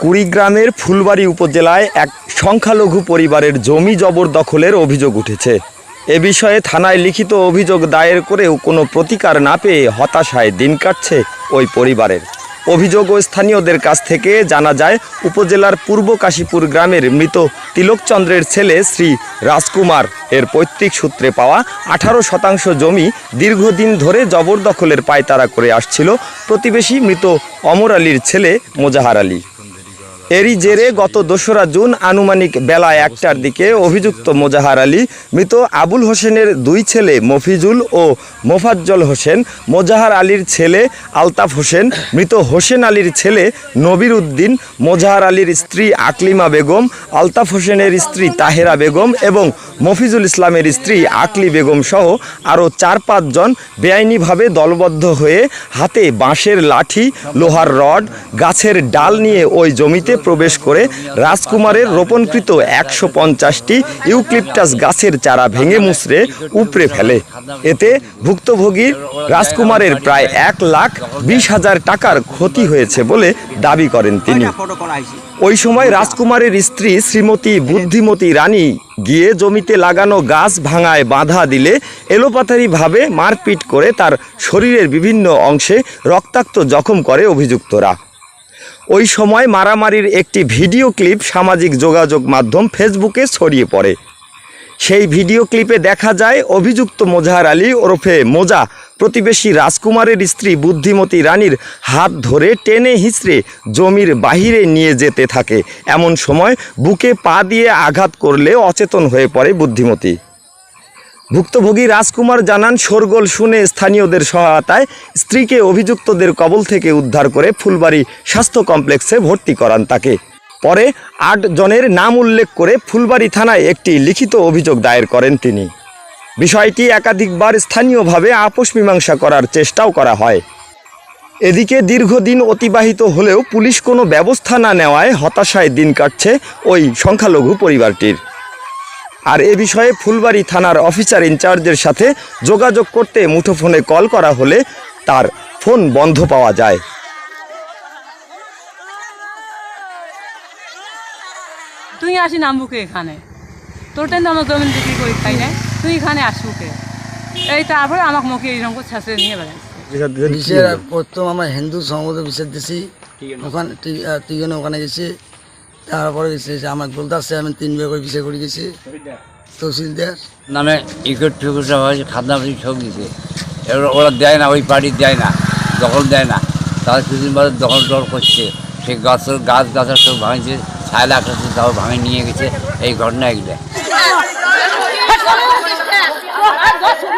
কুড়িগ্রামের ফুলবাড়ি উপজেলায় এক সংখ্যালঘু পরিবারের জমি জবরদখলের অভিযোগ উঠেছে। এ বিষয়ে থানায় লিখিত অভিযোগ দায়ের করেও কোনো প্রতিকার না পেয়ে হতাশায় দিন কাটছে ওই পরিবারের। অভিযোগ ও স্থানীয়দের কাছ থেকে জানা যায়, উপজেলার পূর্ব কাশীপুর গ্রামের মৃত তিলকচন্দ্রের ছেলে শ্রী রাজকুমার। এর পৈতৃক সূত্রে পাওয়া আঠারো শতাংশ জমি দীর্ঘদিন ধরে জবরদখলের পায়তারা করে আসছিল প্রতিবেশী মৃত অমর আলীর ছেলে মোজাহার আলী। এরই জেরে গত দোসরা জুন আনুমানিক বেলা একটার দিকে অভিযুক্ত মোজাহার আলী, মৃত আবুল হোসেনের দুই ছেলে মফিজুল ও মোফাজ্জল হোসেন, মোজাহার আলীর ছেলে আলতাফ হোসেন, মৃত হোসেন আলীর ছেলে নবির উদ্দিন, মোজাহার আলীর স্ত্রী আকলিমা বেগম, আলতাফ হোসেনের স্ত্রী তাহেরা বেগম এবং মফিজুল ইসলামের স্ত্রী আকলি বেগম সহ আরও চার পাঁচজন বেআইনিভাবে দলবদ্ধ হয়ে হাতে বাঁশের লাঠি, লোহার রড, গাছের ডাল নিয়ে ওই জমিতে প্রবেশ করে রাজকুমারের রোপণকৃত একশো পঞ্চাশটি ইউক্লিপটাস গাছের চারা ভেঙে মুচড়ে উপড়ে ফেলে। এতে ভুক্তভোগী রাজকুমারের প্রায় এক লাখ বিশ হাজার টাকার ক্ষতি হয়েছে বলে দাবি করেন তিনি। ওই সময় রাজকুমারের স্ত্রী শ্রীমতী বুদ্ধিমতী রানী গিয়ে জমিতে লাগানো গাছ ভাঙায় বাধা দিলে এলোপাতারিভাবে মারপিট করে তার শরীরের বিভিন্ন অংশে রক্তাক্ত জখম করে অভিযুক্তরা। ওই সময় মারামারির একটি ভিডিও ক্লিপ সামাজিক যোগাযোগ মাধ্যম ফেসবুকে ছড়িয়ে পড়ে। সেই ভিডিও ক্লিপে দেখা যায়, অভিযুক্ত মোজাহার আলী ওরফে মোজা প্রতিবেশী রাজকুমারের স্ত্রী বুদ্ধিমতী রানীর হাত ধরে টেনে হিঁচড়ে জমির বাহিরে নিয়ে যেতে থাকে। এমন সময় বুকে পা দিয়ে আঘাত করলে অচেতন হয়ে পড়ে বুদ্ধিমতী। ভুক্তভোগী রাজকুমার জানান, শোরগোল শুনে স্থানীয়দের সহায়তায় স্ত্রীকে অভিযুক্তদের কবল থেকে উদ্ধার করে ফুলবাড়ি স্বাস্থ্য কমপ্লেক্সে ভর্তি করান তাকে। পরে আট জনের নাম উল্লেখ করে ফুলবাড়ি থানায় একটি লিখিত অভিযোগ দায়ের করেন তিনি। বিষয়টি একাধিকবার স্থানীয়ভাবে আপোষ মীমাংসা করার চেষ্টাও করা হয়। এদিকে দীর্ঘদিন অতিবাহিত হলেও পুলিশ কোনো ব্যবস্থা না নেওয়ায় হতাশায় দিন কাটছে ওই সংখ্যালঘু পরিবারটির। আর এ বিষয়ে ফুলবাড়ি থানার অফিসার ইনচার্জের সাথে যোগাযোগ করতে মুঠোফোনে কল করা হলে তার ফোন বন্ধ পাওয়া যায়। তুই আসি নামবুকে এখানে। তোর টেন আমার জমিন বিক্রি করি খাই নাই তুই এখানে আসবুকে এই তারপরে আমাকে মুখে এইরকম করে ছেঁচড়ে নিয়ে বেড়াচ্ছে প্রথম আমরা হিন্দু সংবাদ বিষের দিছি। ওখানে ওখানে গেছি। তারপরে পরে দিচ্ছে যে আমার আমি তিন বিয়ে করে পিছিয়ে করে গেছি। তহসিলদার। নামে ইকট টিকট খাদনা সব দিছে। এবার ওরা দেয় না, ওই পার্টি দেয় না, দখল দেয় না। তারা কিছুদিন বাদে দখল টল করছে। সেই গাছ গাছ গাছের সব ভাঙছে ছায়লা আকাশে তাও ভাঙে নিয়ে গেছে, এই ঘটনা এগুলো।